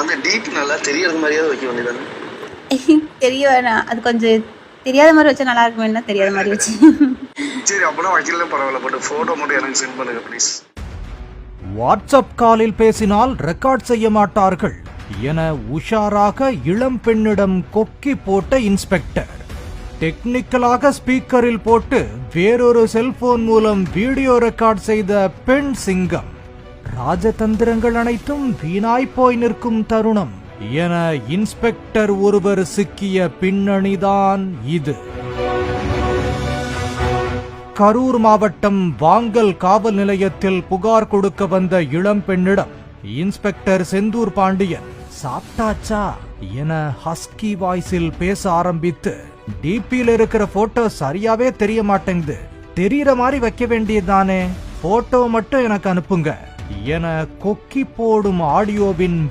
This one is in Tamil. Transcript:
அந்த டிபி நல்லா தெரியறது மாதிரியாவது வைக்க வேண்டியதானே தெரிய வேணாம். அது கொஞ்சம் தெரியாத மாதிரி வச்சா நல்லா இருக்குமேன்னா தெரியாத மாதிரி வச்சு. சரி அப்பெல்லாம் வைக்கல பரவாயில்ல. பட் போட்டோ மட்டும் எனக்கு சென்ட் பண்ணுங்க ப்ளீஸ் வாட்ஸ்அப் காலில் பேசினால் ரெக்கார்ட் செய்ய மாட்டார்கள் என உஷாராக இளம் பெண்ணிடம் கொக்கி போட்ட இன்ஸ்பெக்டர் டெக்னிக்கலாக ஸ்பீக்கரில் போட்டு வேறொரு செல்போன் மூலம் வீடியோ ரெக்கார்ட் செய்த பெண் சிங்கம். ராஜதந்திரங்கள் அனைத்தும் வீணாய் போய் நிற்கும் தருணம். என இன்ஸ்பெக்டர் ஒருவர் சிக்கிய பின்னணிதான் இது. கரூர் மாவட்டம் வாங்கல் காவல் நிலையத்தில் புகார் கொடுக்க வந்த இளம் பெண்ணிடம் இன்ஸ்பெக்டர் செந்தூர் பாண்டியன் சாப்பிட்டாச்சா? என ஹஸ்கி வாய்ஸில் பேச ஆரம்பித்து டிபியில் இருக்கிற போட்டோ சரியாவே தெரிய மாட்டேங்குது. தெரியற மாதிரி வைக்க வேண்டியதுதானே போட்டோ மட்டும் எனக்கு அனுப்புங்க. என கொக்கி போடும் ஆடியோவின்